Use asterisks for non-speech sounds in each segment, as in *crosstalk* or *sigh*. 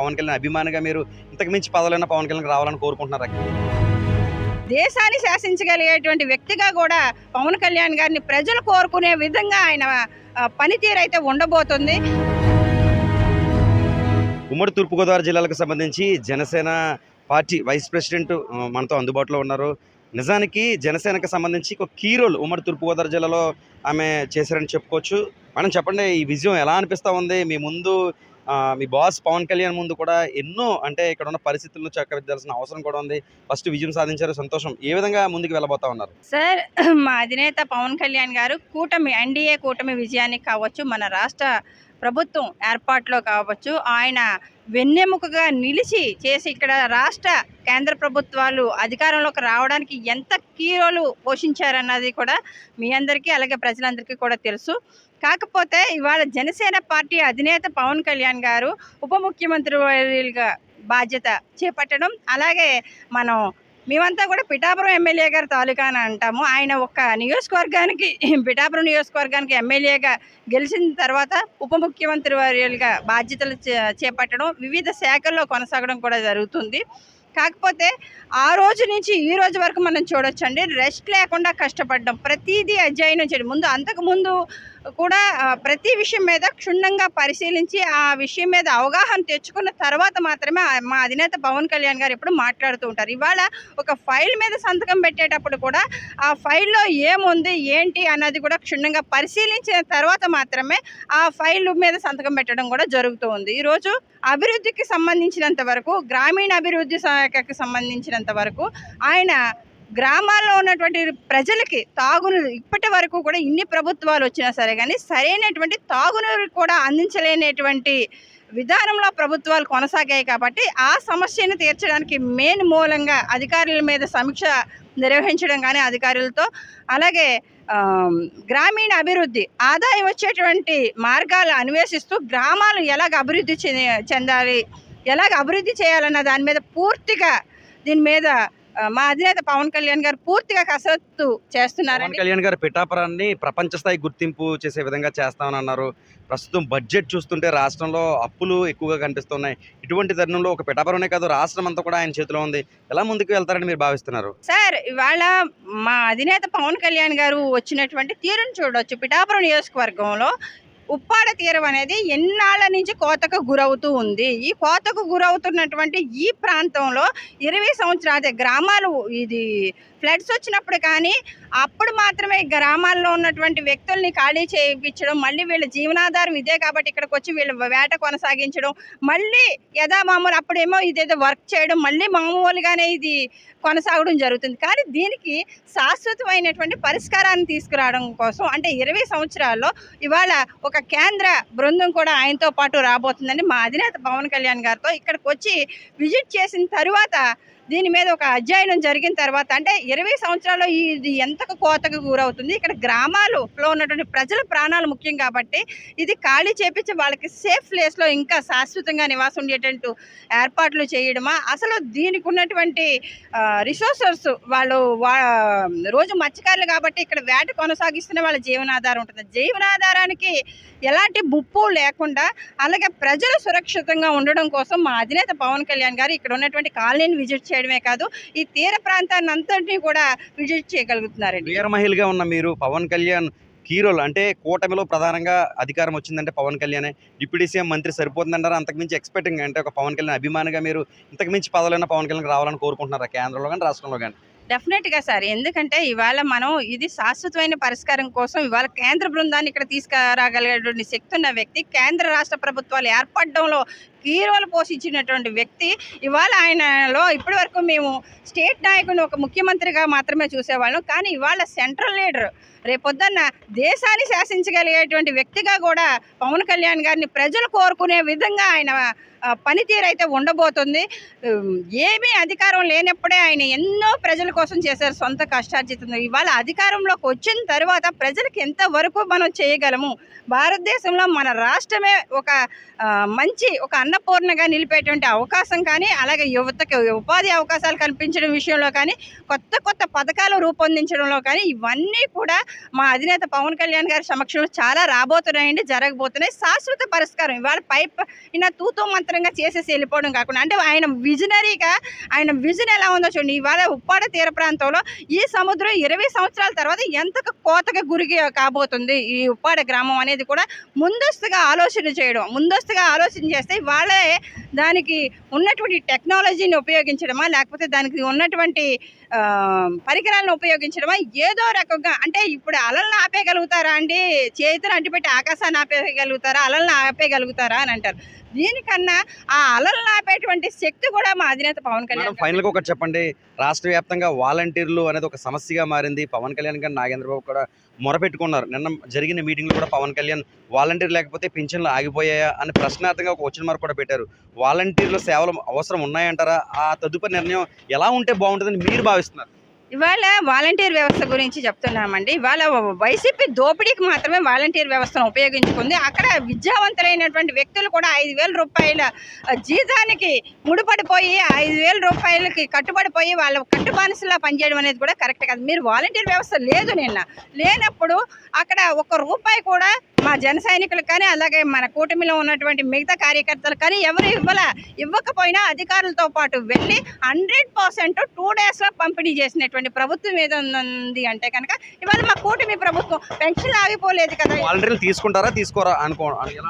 పవన్ కళ్యాణ్ అభిమానిగా మీరు ఇంతకు మించి పదవులైన పవన్ కళ్యాణ్ రావాలని కోరుకుంటున్నారా దేశాన్ని శాసించగలిగేటువంటి వ్యక్తిగా కూడా పవన్ కళ్యాణ్ గారిని ప్రజలు కోరుకునే విధంగా ఆయన పనితీరు అయితే ఉండబోతుంది. ఉమ్మడి తూర్పుగోదావరి జిల్లాలకు సంబంధించి జనసేన పార్టీ వైస్ ప్రెసిడెంట్ మనతో అందుబాటులో ఉన్నారు. నిజానికి జనసేనకు సంబంధించి ఒక కీ రోల్ ఉమ్మడి తూర్పుగోదావరి జిల్లాలో ఆమె చేశారని చెప్పుకోవచ్చు. మనం చెప్పండి ఈ విజయం ఎలా అనిపిస్తూ ఉంది? మీ ముందు మీ బాస్ పవన్ కళ్యాణ్ ముందు కూడా ఎన్నో అంటే ఇక్కడ ఉన్న పరిస్థితులను చక్కదిద్దాల్సిన అవసరం కూడా ఉంది. ఫస్ట్ విజయం సాధించారు సంతోషం. ఏ విధంగా ముందుకు వెళ్ళబోతా ఉన్నారు? సార్ *clears throat* మా అధినేత పవన్ కళ్యాణ్ గారు కూటమి ఎన్డీఏ కూటమి విజయానికి కావచ్చు మన రాష్ట్ర ప్రభుత్వం ఏర్పాట్లో కావచ్చు ఆయన వెన్నెముకగా నిలిచి చేసి ఇక్కడ రాష్ట్ర కేంద్ర ప్రభుత్వాలు అధికారంలోకి రావడానికి ఎంత కీరోలు పోషించారన్నది కూడా మీ అందరికీ అలాగే ప్రజలందరికీ కూడా తెలుసు. కాకపోతే ఇవాళ జనసేన పార్టీ అధినేత పవన్ కళ్యాణ్ గారు ఉప ముఖ్యమంత్రి బాధ్యత చేపట్టడం అలాగే మనం మేమంతా కూడా పిఠాపురం ఎమ్మెల్యే గారి తాలూకా అని అంటాము. ఆయన ఒక్క నియోజకవర్గానికి పిఠాపురం నియోజకవర్గానికి ఎమ్మెల్యేగా గెలిచిన తర్వాత ఉప ముఖ్యమంత్రి వర్యులుగా బాధ్యతలు చే- చేపట్టడం వివిధ శాఖల్లో కొనసాగడం కూడా జరుగుతుంది. కాకపోతే ఆ రోజు నుంచి ఈ రోజు వరకు మనం చూడొచ్చండి. రెస్ట్ లేకుండా కష్టపడడం. ప్రతిదీ అధ్యయనం చేయడం. ముందు అంతకు ముందు కూడా ప్రతి విషయం మీద క్షుణ్ణంగా పరిశీలించి ఆ విషయం మీద అవగాహన తెచ్చుకున్న తర్వాత మాత్రమే మా అధినేత పవన్ కళ్యాణ్ గారు ఎప్పుడు మాట్లాడుతూ ఉంటారు. ఇవాళ ఒక ఫైల్ మీద సంతకం పెట్టేటప్పుడు కూడా ఆ ఫైల్లో ఏముంది ఏంటి అన్నది కూడా క్షుణ్ణంగా పరిశీలించిన తర్వాత మాత్రమే ఆ ఫైల్ మీద సంతకం పెట్టడం కూడా జరుగుతూ ఉంది. ఈరోజు అభివృద్ధికి సంబంధించినంత వరకు గ్రామీణ అభివృద్ధి శాఖకు సంబంధించినంత వరకు ఆయన గ్రామాల్లో ఉన్నటువంటి ప్రజలకి తాగునీరు ఇప్పటి వరకు కూడా ఇన్ని ప్రభుత్వాలు వచ్చినా సరే కానీ సరైనటువంటి తాగునీరు కూడా అందించలేనటువంటి విధానంలో ప్రభుత్వాలు కొనసాగాయి కాబట్టి ఆ సమస్యను తీర్చడానికి మెయిన్ మూలంగా అధికారుల మీద సమీక్ష నిర్వహించడం కానీ అధికారులతో అలాగే గ్రామీణ అభివృద్ధి ఆదాయం వచ్చేటువంటి మార్గాలు అన్వేషిస్తూ గ్రామాలు ఎలాగ అభివృద్ధి చెందాలి ఎలాగ అభివృద్ధి చేయాలన్న దాని మీద పూర్తిగా దీని మీద మా అధినేత పవన్ కళ్యాణ్ గారు పూర్తిగా కసరత్తు పవన్ చేస్తున్నారండి కళ్యాణ్ గారు పిఠాపురాన్ని ప్రపంచ స్థాయి గుర్తింపు చేసే విధంగా చేస్తామని అన్నారు. ప్రస్తుతం బడ్జెట్ చూస్తుంటే రాష్ట్రంలో అప్పులు ఎక్కువగా కనిపిస్తున్నాయి. ఇటువంటి తరుణంలో ఒక పిఠాపురమే కాదు రాష్ట్రం అంతా కూడా ఆయన చేతిలో ఉంది. ఎలా ముందుకు వెళ్తారని మీరు భావిస్తున్నారు? సార్ ఇవాళ మా అధినేత పవన్ కళ్యాణ్ గారు వచ్చినటువంటి తీరును చూడొచ్చు. పిఠాపురం నియోజకవర్గంలో ఉప్పాడ తీరం అనేది ఎన్నాళ్ళ నుంచి కోతకు గురవుతూ ఉంది. ఈ కోతకు గురవుతున్నటువంటి ఈ ప్రాంతంలో ఇరవై సంవత్సరాలు గ్రామాలు ఇది ఫ్లడ్స్ వచ్చినప్పుడు కానీ అప్పుడు మాత్రమే గ్రామాల్లో ఉన్నటువంటి వ్యక్తుల్ని ఖాళీ చేయించడం మళ్ళీ వీళ్ళ జీవనాధారం ఇదే కాబట్టి ఇక్కడికి వచ్చి వీళ్ళ వేట కొనసాగించడం మళ్ళీ యథామామూలు అప్పుడేమో ఇదేదో వర్క్ చేయడం మళ్ళీ మామూలుగానే ఇది కొనసాగడం జరుగుతుంది. కానీ దీనికి శాశ్వతమైనటువంటి పరిష్కారాన్ని తీసుకురావడం కోసం అంటే ఇరవై సంవత్సరాల్లో ఇవాళ ఒక కేంద్ర బృందం కూడా ఆయనతో పాటు రాబోతుందని మా అధినేత పవన్ కళ్యాణ్ గారితో ఇక్కడికి వచ్చి విజిట్ చేసిన తరువాత దీని మీద ఒక అధ్యయనం జరిగిన తర్వాత అంటే ఇరవై సంవత్సరాల్లో ఇది ఎంతకు కోతకు గురవుతుంది? ఇక్కడ గ్రామాలలో ఉన్నటువంటి ప్రజల ప్రాణాలు ముఖ్యం కాబట్టి ఇది ఖాళీ చేపించి వాళ్ళకి సేఫ్ ప్లేస్లో ఇంకా శాశ్వతంగా నివాసం ఉండేటట్టు ఏర్పాట్లు చేయడమా? అసలు దీనికి ఉన్నటువంటి రిసోర్సెస్ వాళ్ళు వా రోజు మత్స్యకారులు కాబట్టి ఇక్కడ వేట కొనసాగిస్తున్న వాళ్ళ జీవనాధారం ఉంటుంది. జీవనాధారానికి ఎలాంటి ముప్పు లేకుండా అలాగే ప్రజలు సురక్షితంగా ఉండడం కోసం మా అధినేత పవన్ కళ్యాణ్ గారు ఇక్కడ ఉన్నటువంటి కాలనీని విజిట్ చేయడమే కాదు ఈ తీర ప్రాంతాన్ని అంతటినీ కూడా విజిట్ చేయగలుగుతున్నారండి. వీర మహిళగా ఉన్న మీరు పవన్ కళ్యాణ్ హీరోలు అంటే కూటమిలో ప్రధానంగా అధికారం వచ్చిందంటే పవన్ కళ్యాణే. డిప్యూటీ సీఎం మంత్రి సరిపోతుందంటారా? అంతకుమించి ఎక్స్పెక్టింగ్ అంటే ఒక పవన్ కళ్యాణ్ అభిమానిగా మీరు ఇంతకుమించి పదవులైన పవన్ కళ్యాణ్ రావాలని కోరుకుంటున్నారా? కేంద్రంలో కానీ రాష్ట్రంలో కానీ డెఫినెట్గా సార్. ఎందుకంటే ఇవాళ మనం ఇది శాశ్వతమైన పరిష్కారం కోసం ఇవాళ కేంద్ర బృందాన్ని ఇక్కడ తీసుకురాగలిగేటువంటి శక్తి ఉన్న వ్యక్తి కేంద్ర రాష్ట్ర ప్రభుత్వాలు ఏర్పడడంలో కీరోలు పోషించినటువంటి వ్యక్తి ఇవాళ ఆయనలో ఇప్పటి వరకు మేము స్టేట్ నాయకుని ఒక ముఖ్యమంత్రిగా మాత్రమే చూసేవాళ్ళం. కానీ ఇవాళ సెంట్రల్ లీడర్ రేపొద్దున్న దేశాన్ని శాసించగలిగేటువంటి వ్యక్తిగా కూడా పవన్ కళ్యాణ్ గారిని ప్రజలు కోరుకునే విధంగా ఆయన పనితీరు అయితే ఉండబోతుంది. ఏమీ అధికారం లేనప్పుడే ఆయన ఎన్నో ప్రజల కోసం చేశారు సొంత కష్టార్జితం ఇవాళ అధికారంలోకి వచ్చిన తర్వాత ప్రజలకు ఎంతవరకు మనం చేయగలము? భారతదేశంలో మన రాష్ట్రమే ఒక మంచి ఒక అన్నపూర్ణగా నిలిపేటువంటి అవకాశం కానీ అలాగే యువతకి ఉపాధి అవకాశాలు కల్పించడం విషయంలో కానీ కొత్త కొత్త పథకాలు రూపొందించడంలో కానీ ఇవన్నీ కూడా మా అధినేత పవన్ కళ్యాణ్ గారి సమక్షంలో చాలా రాబోతున్నాయండి జరగబోతున్నాయి. శాశ్వత పరిష్కారం. ఇవాళ పైప్ ఈయన తూతో మంత్రంగా చేసేసి వెళ్ళిపోవడం కాకుండా అంటే ఆయన విజనరీగా ఆయన విజన్ ఎలా ఉందో చూడండి. ఇవాళ ఉప్పాడ తీర ప్రాంతంలో ఈ సముద్రం ఇరవై సంవత్సరాల తర్వాత ఎంత కోతగా గురిగి కాబోతుంది ఈ ఉప్పాడ గ్రామం అనేది కూడా ముందస్తుగా ఆలోచన చేయడం. ముందస్తుగా ఆలోచన చేస్తే వాళ్ళే దానికి ఉన్నటువంటి టెక్నాలజీని ఉపయోగించడమా లేకపోతే దానికి ఉన్నటువంటి పరికరాలను ఉపయోగించడమా ఏదో రకంగా అంటే ఇప్పుడు అలల్ని ఆపేయగలుగుతారా అండి? చేతులు అంటిపెట్టి ఆకాశాన్ని ఆపేయగలుగుతారా? అలల్ని ఆపేయగలుగుతారా అని అంటారు. దీనికన్నా ఆ అలల్ని ఆపేటువంటి శక్తి కూడా మా అధినేత పవన్ కళ్యాణ్ మేడం గారు. ఫైనల్గా ఒకటి చెప్పండి. రాష్ట్ర వ్యాప్తంగా వాలంటీర్లు అనేది ఒక సమస్యగా మారింది. పవన్ కళ్యాణ్ గారు నాగేంద్రబాబు కూడా మొరపెట్టుకున్నారు. నిన్న జరిగిన మీటింగ్లో కూడా పవన్ కళ్యాణ్ వాలంటీర్ లేకపోతే పింఛన్లు ఆగిపోయాయా అని ప్రశ్నార్థంగా ఒక వచ్చిన మార్క్ కూడా పెట్టారు. వాలంటీర్ల సేవలు అవసరం ఉన్నాయంటారా? ఆ తదుపరి నిర్ణయం ఎలా ఉంటే బాగుంటుందని మీరు భావిస్తున్నారు? ఇవాళ వాలంటీర్ వ్యవస్థ గురించి చెప్తున్నామండి. ఇవాళ వైసీపీ దోపిడీకి మాత్రమే వాలంటీర్ వ్యవస్థను ఉపయోగించుకుంది. అక్కడ విద్యావంతులైనటువంటి వ్యక్తులు కూడా ఐదు వేల రూపాయల జీతానికి ముడిపడిపోయి ఐదు వేల రూపాయలకి కట్టుబడిపోయి వాళ్ళ కట్టుబానిసలా పనిచేయడం అనేది కూడా కరెక్ట్ కాదు. మీరు వాలంటీర్ వ్యవస్థ లేదు నిన్న. లేనప్పుడు అక్కడ ఒక రూపాయి కూడా మా జన సైనికులకు కానీ అలాగే మన కూటమిలో ఉన్నటువంటి మిగతా కార్యకర్తలు కానీ ఎవరు ఇవ్వాల. ఇవ్వకపోయినా అధికారులతో పాటు వెళ్ళి హండ్రెడ్ పర్సెంట్ టూ డేస్లో పంపిణీ చేసినటువంటి ప్రభుత్వం ఏదో ఉంది అంటే కనుక ఇవాళ మా కూటమి ప్రభుత్వం పెన్షన్ ఆగిపోలేదు కదా. వాలంటీర్లు తీసుకుంటారా తీసుకోరా అనుకో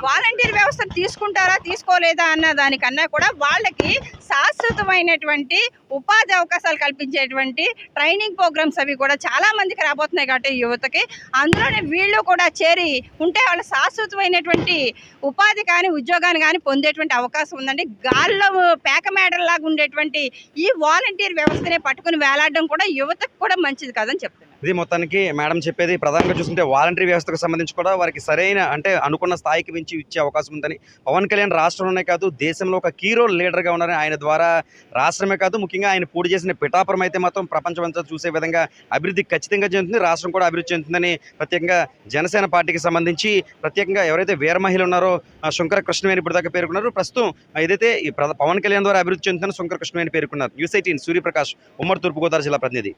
వాలంటీర్ వ్యవస్థ తీసుకుంటారా తీసుకోలేదా అన్న దానికన్నా కూడా వాళ్ళకి శాశ్వతమైనటువంటి ఉపాధి అవకాశాలు కల్పించేటువంటి ట్రైనింగ్ ప్రోగ్రామ్స్ అవి కూడా చాలా మందికి రాబోతున్నాయి కాబట్టి యువతకి. అందులోనే వీళ్ళు కూడా చేరి ఉంటే వాళ్ళ శాశ్వతమైనటువంటి ఉపాధి కానీ ఉద్యోగాన్ని కానీ పొందేటువంటి అవకాశం ఉందండి. గాల్లో పేక మేడల్లాగా ఉండేటువంటి ఈ వాలంటీర్ వ్యవస్థనే పట్టుకుని వేలాడడం కూడా యువతకు కూడా మంచిది కాదని చెప్తున్నారు ఇది మొత్తానికి మేడం చెప్పేది ప్రధానంగా చూస్తుంటే వాలంటరీ వ్యవస్థకు సంబంధించి కూడా వారికి సరైన అంటే అనుకున్న స్థాయికి మించి ఇచ్చే అవకాశం ఉందని పవన్ కళ్యాణ్ రాష్ట్రంలోనే కాదు దేశంలో ఒక కీ రోల్ లీడర్గా ఉన్నారని ఆయన ద్వారా రాష్ట్రమే కాదు ముఖ్యంగా ఆయన పూడి చేసిన పిఠాపురం అయితే మాత్రం ప్రపంచమంతా చూసే విధంగా అభివృద్ధి ఖచ్చితంగా చెందుతుంది రాష్ట్రం కూడా అభివృద్ధి చెందుతుందని ప్రత్యేకంగా జనసేన పార్టీకి సంబంధించి ప్రత్యేకంగా ఎవరైతే వీర మహిళ ఉన్నారో శంకర కృష్ణవేణి ఇప్పటిదాకా దాకా పేర్కొన్నారు. ప్రస్తుతం ఏదైతే ఈ పవన్ కళ్యాణ్ ద్వారా అభివృద్ధి చెందుతున్న శంకర కృష్ణవేణి పేర్కొన్నారు. న్యూస్ ఎయిటీన్ సూర్యప్రకాష్ ఉమ్మడి తూర్పుగోదావరి జిల్లా ప్రతినిధి.